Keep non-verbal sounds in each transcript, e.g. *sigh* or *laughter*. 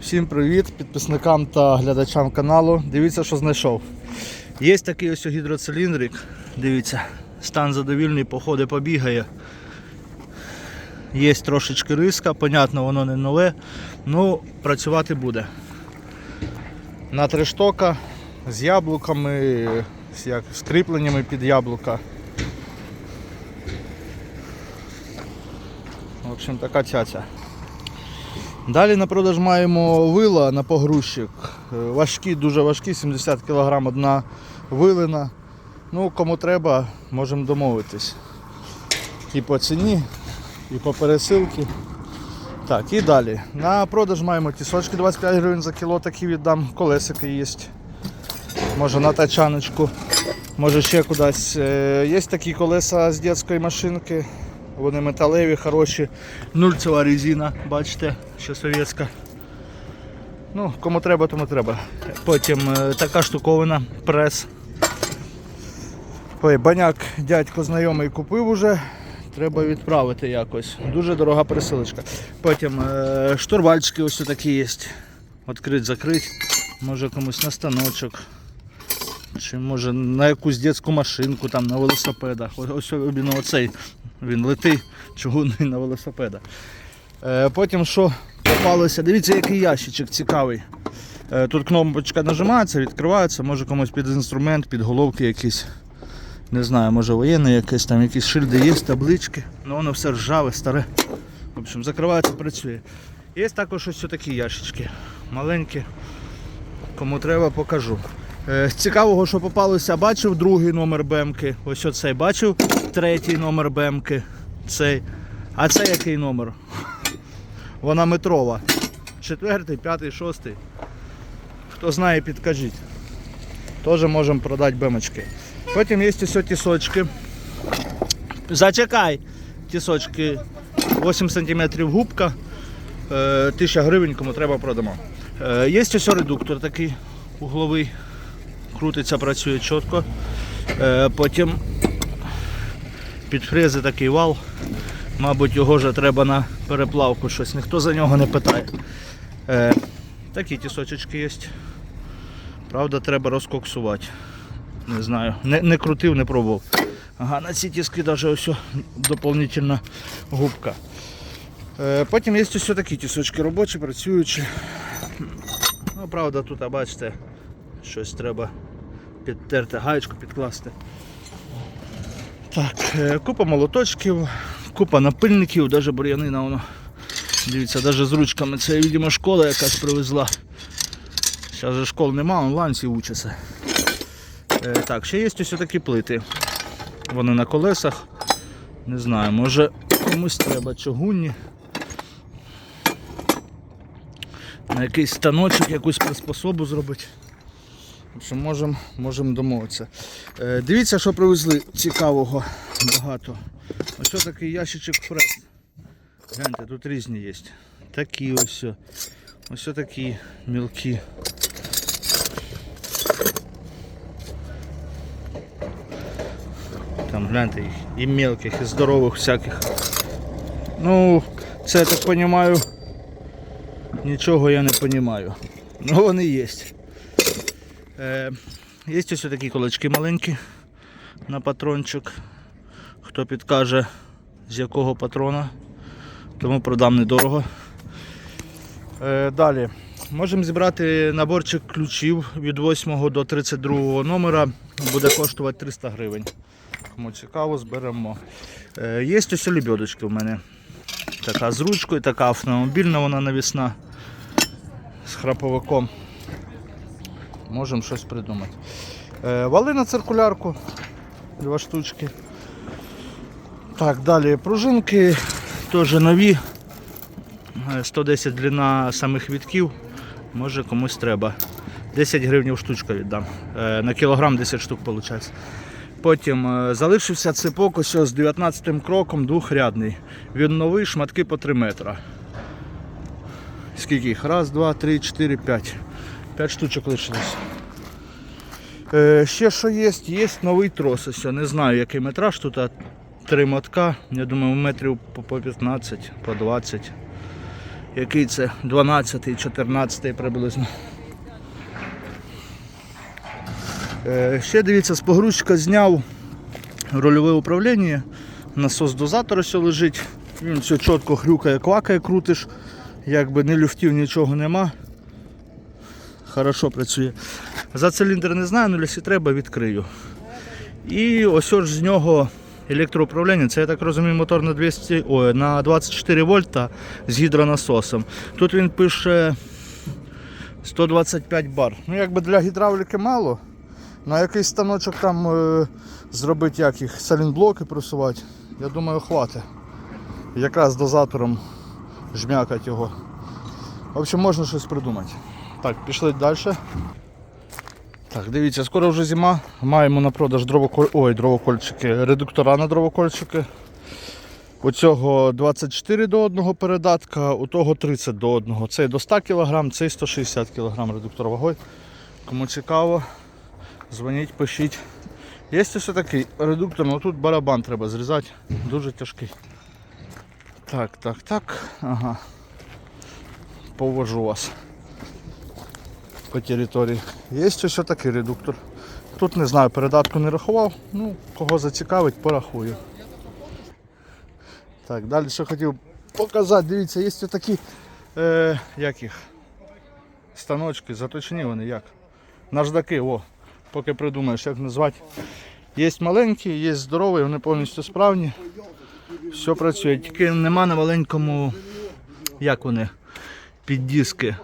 Всім привіт підписникам та глядачам каналу. Дивіться, що знайшов. Є такий ось гідроциліндрик. Дивіться, стан задовільний, походи побігає. Є трошечки риска, понятно, воно не нове, ну працювати буде. На три штока з яблуками, з, як, з кріпленнями під яблука. В общем, така цяця. Далі на продаж маємо вила на погрузчик. Е, Важкі, дуже важкі, 70 кг одна вилина. Ну, кому треба, можемо домовитись. І по ціні, і по пересилці. Так, і далі. На продаж маємо тісочки 25 гривень за кіло, такі віддам, колесики є. Може на тачаночку, може ще кудись. Е, Є такі колеса з дитячої машинки. Вони металеві, хороші. Нульцева резина, бачите, ще совєтська. Ну, кому треба, тому треба. Потім е, така штуковина, прес. Ой, баняк дядько знайомий купив уже. Треба відправити якось. Дуже дорога пересилочка. Потім е, штурвальчики ось такі є. Відкрить, закрить. Може комусь на станочок. Чи може на якусь дитячу машинку, там на велосипедах. Ось він оцей. Він летить чугунний *laughs* на велосипедах. Е, потім що попалося? Дивіться, який ящичок цікавий. Е, тут кнопочка нажимається, відкривається, може комусь під інструмент, під головки якісь. Не знаю, може воєнне якесь, там якісь шильди є, таблички. Ну воно все ржаве, старе. В общем, закривається, працює. Є також ось такі ящички. Маленькі. Кому треба, покажу. Е, цікавого, що попалося, бачив другий номер БМки. Ось оцей бачив третій номер БМки. Цей. А це який номер? Вона метрова. Четвертий, п'ятий, шостий. Хто знає, підкажіть. Теж можемо продати бемочки. Потім є ось тісочки. Зачекай! Тісочки 8 см губка. Е, 1000 гривень, кому треба продамо. Е, Є ось редуктор такий угловий. Крутиться, працює чітко. Е, Потім під фрези такий вал. Мабуть, його вже треба на переплавку щось, ніхто за нього не питає. Е, Такі тісочечки є. Правда, треба розкоксувати. Не знаю. Не, не крутив, не пробував. Ага, на ці тіски навіть ось доповнительна губка. Е, потім є ось такі тісочки робочі, працюючі. Ну, правда, тут, бачите, щось треба підтерти, гаєчку підкласти. Так, е, купа молоточків, купа напильників, навіть бур'янина воно. Дивіться, навіть з ручками. Це, видимо, школа якась привезла. Зараз же школ нема, онлайн всі учаться. Е, так, ще є ось такі плити. Вони на колесах. Не знаю, може комусь треба чугунні. На якийсь станочок, якусь приспособу зробити. Общем, можемо можем домовитися. Е, дивіться, що привезли цікавого багато. Ось такий ящичок фрез. Гляньте, тут різні є. Такі ось. Ось такі мілкі. Там гляньте їх і мелких, і здорових всяких. Ну, це я так розумію. Нічого я не розумію. Ну вони є. Е, є ось такі кулачки маленькі на патрончик. Хто підкаже з якого патрона, тому продам недорого. Е, далі. Можемо зібрати наборчик ключів від 8 до 32 номера. Буде коштувати 300 гривень. Кому цікаво, зберемо. Е, є ось лебедочки в мене. Така з ручкою, така автомобільна, вона навісна з храповиком. Можемо щось придумати. Е, вали на циркулярку. Два штучки. Так, далі пружинки теж нові. Е, 110 длина самих вітків. Може комусь треба. 10 гривень штучка віддам. Е, На кілограм 10 штук виходить. Потім е, залишився цепок ось з 19 кроком двохрядний. Він новий, шматки по 3 метра. Скільки їх? Раз, два, три, чотири, п'ять. П'ять штучок лишилось. Е, ще що є? Є новий трос. Не знаю який метраж тут. а Три мотка. Я думаю, метрів по по 15, по 20. Який це 12 14 приблизно. Е, ще дивіться, з погрузчика зняв рульове управління. Насос дозатора все лежить. Він все чітко хрюкає, квакає, крутиш. Якби не люфтів, нічого нема. Хорошо працює. За циліндр не знаю, але якщо треба, відкрию. І ось ж з нього електроуправління. Це я так розумію, мотор на 200, ой, на 24 вольта з гідронасосом. Тут він пише 125 бар. Ну якби для гідравліки мало. На якийсь станочок там е, зробити як їх, салінблоки просувати. Я думаю, хватить. Якраз дозатором жмякать його. В общем, можна щось придумати. Так, пішли далі. Так, дивіться, скоро вже зима. Маємо на продаж дровоколь... Ой, дровокольчики, редуктора на дровокольчики. У цього 24 до 1 передатка, у того 30 до 1. Цей до 100 кг, цей 160 кг редуктор вагой. Кому цікаво, дзвоніть, пишіть. Є ось такий редуктор, але тут барабан треба зрізати, дуже тяжкий. Так, так, так. Ага. Повожу вас по території. Є ось такий редуктор. Тут не знаю, передатку не рахував. Ну, кого зацікавить, порахую. Так, далі що хотів показати, дивіться, є такі е, як їх, станочки, заточені вони як. Наждаки, о, поки придумаєш, як назвати. Є маленькі, є здорові, вони повністю справні. Все працює, тільки нема на маленькому, як вони, піддіски,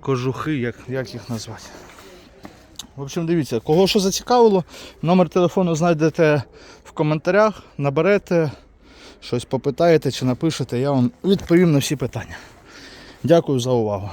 кожухи, як, як їх назвати. В общем, дивіться, кого що зацікавило, номер телефону знайдете в коментарях, наберете, щось попитаєте чи напишете, я вам відповім на всі питання. Дякую за увагу.